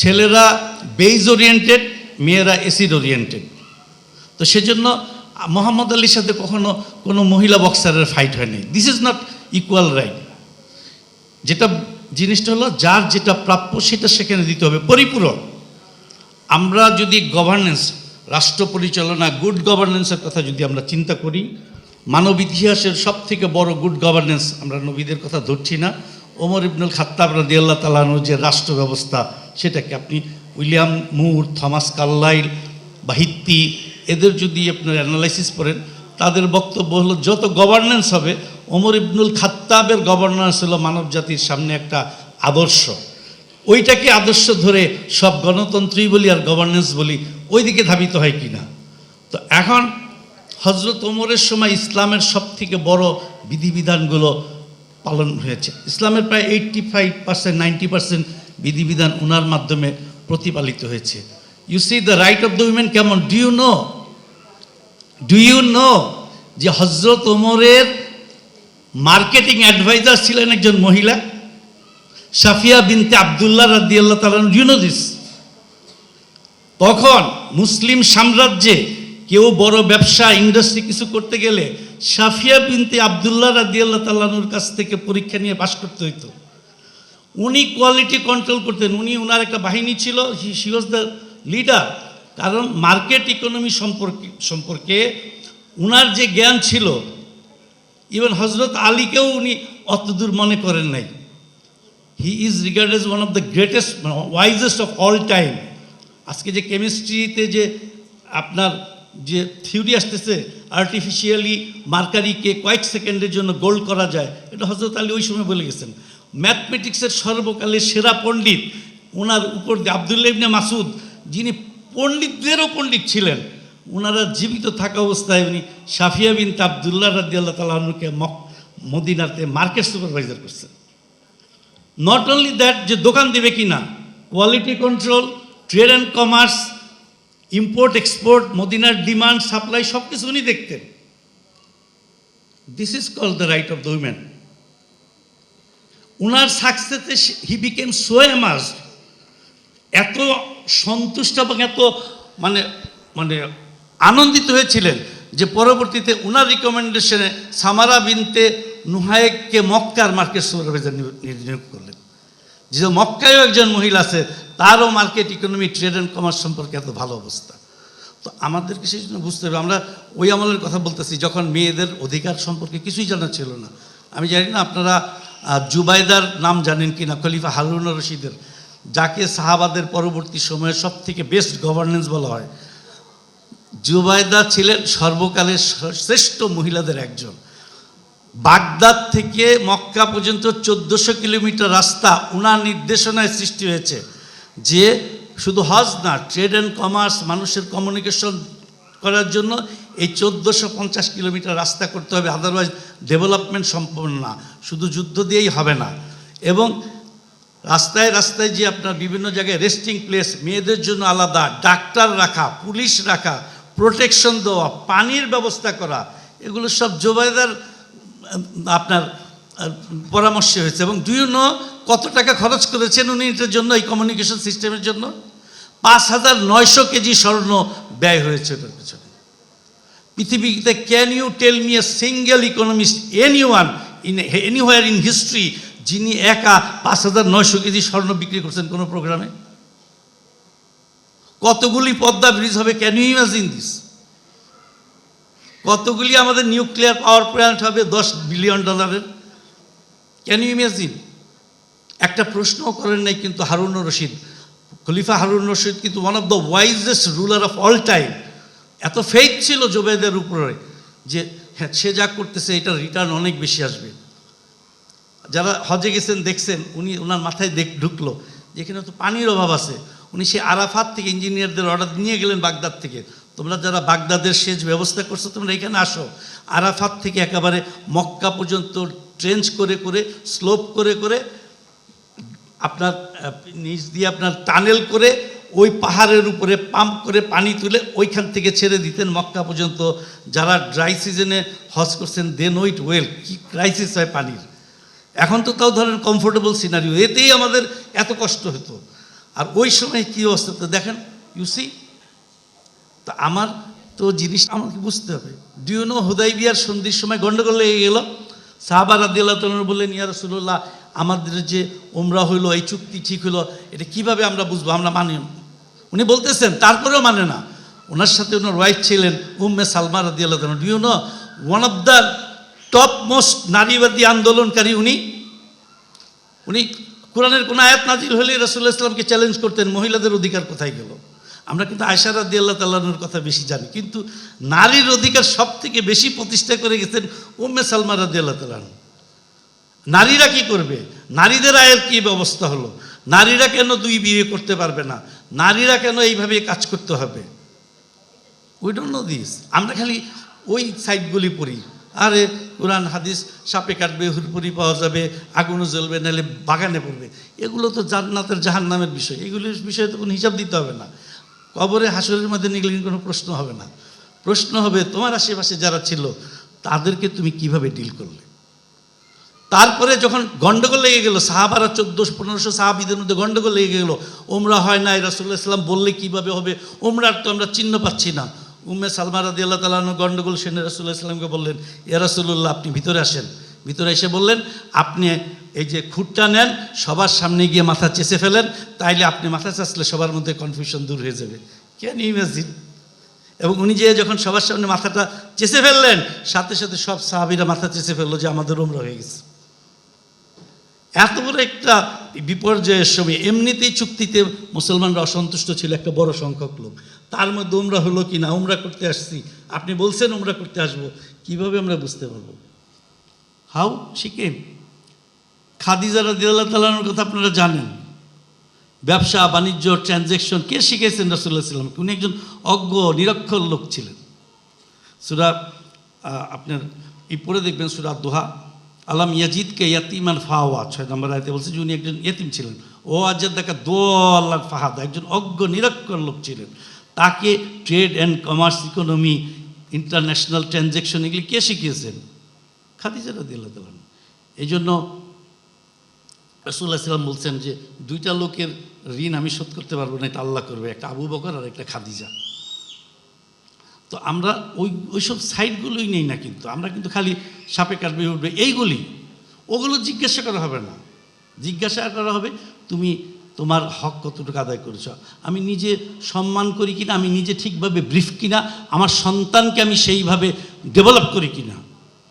ছেলেরা base oriented মেয়েরা acid oriented তো সেজন্য মোহাম্মদ আলীর সাথে কখনো কোনো মহিলা বক্সারের ফাইট হয়নি। This is not equal right যেটা জিনিসটা হলো, যার যেটা প্রাপ্য সেটা সেখানে দিতে হবে। পরিপূরক। আমরা যদি গভর্নেন্স রাষ্ট্র পরিচালনা গুড গভর্নেন্সের কথা যদি আমরা চিন্তা করি, মানব ইতিহাসের সব থেকে বড় গুড গভর্নেন্স আমরা নবীদের কথা ধরছি না। ওমর ইবনুল খাত্তাব রাদি আল্লাহ তালানোর যে রাষ্ট্র ব্যবস্থা সেটাকে আপনি উইলিয়াম মুর, থমাস কার্লাইল বা হিত্তি এদের যদি আপনার অ্যানালাইসিস করেন তাদের বক্তব্য হলো, যত গভর্নেন্স হবে, ওমর ইবনুল খাত্তাবের গভর্নেন্স হলো মানব জাতির সামনে একটা আদর্শ। ওইটাকে আদর্শ ধরে সব গণতন্ত্রই বলি আর গভর্নেন্স বলি ওই দিকে ধাবিত হয় কি না তো এখন হজরত ওমরের সময় ইসলামের সব থেকে বড় বিধিবিধানগুলো পালন হয়েছে। ইসলামের প্রায় eighty five percent ninety percent বিধিবিধান ওনার মাধ্যমে প্রতিপালিত হয়েছে। You see the right of the women কেমন? Do you know do you know যে হজরত ওমরের মার্কেটিং অ্যাডভাইজার ছিলেন একজন মহিলা? সাফিয়া বিনতে আবদুল্লাহ রাদি আল্লাহ তালন ইউ নো দিস তখন মুসলিম সাম্রাজ্যে কেউ বড় ব্যবসা ইন্ডাস্ট্রি কিছু করতে গেলে সাফিয়া বিনতে আবদুল্লাহ রাদি আল্লাহ তাল্লাহর কাছ থেকে পরীক্ষা নিয়ে পাশ করতে হইতো। উনি কোয়ালিটি কন্ট্রোল করতেন। উনি ওনার একটা বাহিনী ছিল শি ওয়াজ দ্য লিডার কারণ মার্কেট ইকোনমি সম্পর্কে সম্পর্কে উনার যে জ্ঞান ছিল ইভেন হজরত আলীকেও উনি অতদূর মনে করেন নাই। He is regard as one of the greatest wisest of all time আজকে যে কেমিস্ট্রিতে যে আপনার যে থিওরি আসতেছে আর্টিফিশিয়ালি মার্কারিকে কয়েক সেকেন্ডের জন্য গোল্ড করা যায়, এটা হজরত আলী ওই সময় বলে গেছেন। ম্যাথমেটিক্সের সর্বকালের সেরা পণ্ডিত, ওনার উপর দিয়ে আবদুল্লাহ ইবনে মাসুদ যিনি পণ্ডিতদেরও পণ্ডিত ছিলেন, ওনারা জীবিত থাকা অবস্থায় উনি সাফিয়া বিন আবদুল্লাহ রাদি আল্লাহ তালুকে মক, মদিনাতে মার্কেট সুপারভাইজার করছেন। নট অনলি দ্যাট যে দোকান দেবে কি না quality control trade and commerce import export মদিনার ডিমান্ড সাপ্লাই সব কিছু উনি দেখতেন। This is call the right of the women উনার সাকসেসে হি বিকেম সো এমার্স এত সন্তুষ্ট এবং এত মানে মানে আনন্দিত হয়েছিলেন যে পরবর্তীতে উনার রিকমেন্ডেশনে সামারা বিনতে নুহায়েককে মক্কার মার্কেট সুপারভাইজার নিয়োগ করলেন। যে মক্কায়ও একজন মহিলা আছে, তারও market economy trade and commerce সম্পর্কে এত ভালো অবস্থা। তো আমাদেরকে সেই জন্য বুঝতে হবে, আমরা ওই আমলের কথা বলতেছি, যখন মেয়েদের অধিকার সম্পর্কে কিছুই জানা ছিল না। আমি জানি না আপনারা জুবাইদার নাম জানেন কি না খলিফা হারুন রশিদের। যাকে সাহাবাদের পরবর্তী সময়ে সব থেকে বেস্ট গভর্নেন্স বলা হয়। জুবাইদা ছিলেন সর্বকালের শ্রেষ্ঠ মহিলাদের একজন। বাগদাদ থেকে মক্কা পর্যন্ত চোদ্দোশো কিলোমিটার রাস্তা উনার নির্দেশনায় সৃষ্টি হয়েছে যে শুধু হজ না, ট্রেড অ্যান্ড কমার্স, মানুষের কমিউনিকেশন করার জন্য এই চোদ্দোশো পঞ্চাশ কিলোমিটার রাস্তা করতে হবে আদারওয়াইজ ডেভেলপমেন্ট সম্পূর্ণ না। শুধু যুদ্ধ দিয়েই হবে না। এবং রাস্তায় রাস্তায় যে আপনার বিভিন্ন জায়গায় রেস্টিং প্লেস মেয়েদের জন্য আলাদা, ডাক্তার রাখা, পুলিশ রাখা প্রোটেকশন দেওয়া, পানির ব্যবস্থা করা, এগুলো সব জোবাইদার আপনার পরামর্শ হয়েছে। এবং দুই কত টাকা খরচ করেছেন উনি এটার জন্য, এই কমিউনিকেশন সিস্টেমের জন্য? পাঁচ হাজার নয়শো কেজি স্বর্ণ ব্যয় হয়েছে এটার পেছনে। পৃথিবীতে can you tell me a single economist any one in anywhere in history যিনি একা পাঁচ হাজার নয়শো কেজি স্বর্ণ বিক্রি করছেন কোনো প্রোগ্রামে কতগুলি পদ্মা ব্রিজ হবে? ক্যান ইউ ইমাজিন দিস কতগুলি আমাদের নিউক্লিয়ার পাওয়ার প্ল্যান্ট হবে? দশ বিলিয়ন ডলারের ক্যান ইউ ইমাজিন একটা প্রশ্নও করেন নাই কিন্তু হারুন রশিদ খলিফা হারুন রশিদ কিন্তু one of the wisest ruler of all time এত ফেইথ ছিল জোবেদের উপরে যে হ্যাঁ সে যা করতেছে এটার রিটার্ন অনেক বেশি আসবে। যারা হজে গেছেন, দেখছেন, উনি ওনার মাথায় দেখ ঢুকলো যে, এখানে তো পানির অভাব আছে। উনি সেই আরাফাত থেকে ইঞ্জিনিয়ারদের অর্ডার নিয়ে গেলেন বাগদাদ থেকে। তোমরা যারা বাগদাদের সেচ ব্যবস্থা করছ, তোমরা এখানে আসো। আরাফাত থেকে একেবারে মক্কা পর্যন্ত ট্রেঞ্চ করে করে স্লোপ করে করে আপনার নিচ দিয়ে আপনার টানেল করে ওই পাহাড়ের উপরে পাম্প করে পানি তুলে ওইখান থেকে ছেড়ে দিতেন মক্কা পর্যন্ত। যারা ড্রাই সিজনে হজ করছেন, দে নো ইট ওয়েল। কি ক্রাইসিস হয় পানির। এখন তো তাও ধরেন কমফোর্টেবল সিনারিও এতেই আমাদের এত কষ্ট হতো। আর ওই সময় কী অবস্থা তো দেখেন ইউসি তা আমার তো জিনিসটা আমাকে বুঝতে হবে। ডিউ নো হুদাই বিয়ার সন্ধির সময় গন্ডগোল লেগে গেল? সাহাবা রাদিয়াল্লাহ তালন বললেন, ইয়া রসুল্লাহ আমাদের যে ওমরা হইল, এই চুক্তি ঠিক হলো এটা কীভাবে আমরা বুঝব? আমরা মানি উনি বলতেছেন, তারপরেও মানে না। ওনার সাথে ওনার ওয়াইফ ছিলেন উম্মে সালমা রাদিয়াল্লাহ তালন do you know one of the top most নারীবাদী আন্দোলনকারী উনি? উনি কোরআনের কোন আয়াত নাজিল হলে রসুল্লাহ ইসলামকে চ্যালেঞ্জ করতেন, মহিলাদের অধিকার কোথায় গেল? আমরা কিন্তু আয়সা রাদি আল্লাহ তাল্লাহর কথা বেশি জানি। কিন্তু নারীর অধিকার সব থেকে বেশি প্রতিষ্ঠা করে গেছেন উম্মে সালমা রাদি আল্লাহ তাল্লাহ নারীরা কি করবে? নারীদের আয়ের কি ব্যবস্থা হলো? নারীরা কেন দুই বিয়ে করতে পারবে না? নারীরা কেন এইভাবে কাজ করতে হবে? উই ডোন্ট নো দিস আমরা খালি ওই সাইটগুলি পড়ি। আরে, কোরআন, হাদিস, সাপে কাটবে, হুরপুরি পাওয়া যাবে আগুনও জ্বলবে, নাহলে বাগানে পড়বে। এগুলো তো জান্নাতের জাহান্নামের বিষয়। এগুলির বিষয়ে তো কোনো হিসাব দিতে হবে না। কবরে হাসরের মধ্যে নিগলে কোনো প্রশ্ন হবে না। প্রশ্ন হবে, তোমার আশেপাশে যারা ছিল, তাদেরকে তুমি কীভাবে ডিল করলে? তারপরে যখন গন্ডগোল লেগে গেল, সাহাবারা চোদ্দোশো, পনেরোশো সাহাবিদের মধ্যে গন্ডগোল লেগে গেল ওমরা হয় না রাসুল্লাহ ইসলাম বললে কীভাবে হবে? ওমরার তো আমরা চিহ্ন পাচ্ছি না। উম্মে সালমা রাদি আল্লাহ তালানো গন্ডগোল সেনে রাসুল্লাহ ইসলামকে বললেন ইয়া রাসুল্লাহ আপনি ভিতরে আসেন। ভিতরে এসে বললেন, আপনি এই যে খুঁটটা নেন, সবার সামনে গিয়ে মাথা চেষে ফেলেন, তাইলে আপনি মাথা চাচলে সবার মধ্যে কনফিউশন দূর হয়ে যাবে। ক্যান ইমাজিন এবং উনি যে যখন সবার সামনে মাথাটা চেষে ফেললেন, সাথে সাথে সব সাহাবিরা মাথা চেষে ফেলল যে আমাদের ওমরা হয়ে গেছে। এত বড় একটা বিপর্যয়ের সময়, এমনিতেই চুক্তিতে মুসলমানরা অসন্তুষ্ট ছিল একটা বড় সংখ্যক লোক। তার মধ্যে উমরা হলো কি না? উমরা করতে আসছি। আপনি বলছেন উমরা করতে আসব। কীভাবে আমরা বুঝতে পারব? হাউ শিখে খাদিজা রাদিয়াল্লাহ তালানোর কথা আপনারা জানেন। ব্যবসা, বাণিজ্য ট্রানজ্যাকশন কে শিখেছেন রাসুল্লাহ সাল্লামকে উনি একজন অজ্ঞ, নিরক্ষর লোক ছিলেন। সুরা আপনার এই পড়ে দেখবেন সুরা দোহা। আলাম ইয়াজিদকে ইয়াতিমান ফাওয়া, ছয় নম্বর আয়তে বলছে যে উনি একজন ইয়েতিম ছিলেন। ও আজাদ দেখা দোয়াল্লাহ ফাহাদা, একজন অজ্ঞ, নিরক্ষর লোক ছিলেন। তাকে trade and commerce economy, international transaction এগুলি কে শিখিয়েছেন? খাদিজা রাদিয়াল্লাহু তাআলা এই জন্য রসুল্লাহ সাল্লাম বলছেন যে দুইটা লোকের ঋণ আমি শোধ করতে পারব না, এটা আল্লাহ করবে, একটা আবু বকর আর একটা খাদিজা। তো আমরা ওই, ওইসব সাইটগুলোই নেই না কিন্তু, আমরা কিন্তু খালি সাপে কাটবে, উঠবে, এইগুলি। ওগুলো জিজ্ঞাসা করা হবে না। জিজ্ঞাসা করা হবে, তুমি তোমার হক কতটুকু আদায় করেছ? আমি নিজে সম্মান করি কিনা, আমি নিজে ঠিকভাবে ব্রিফ কিনা, আমার সন্তানকে আমি সেইভাবে ডেভেলপ করি কিনা?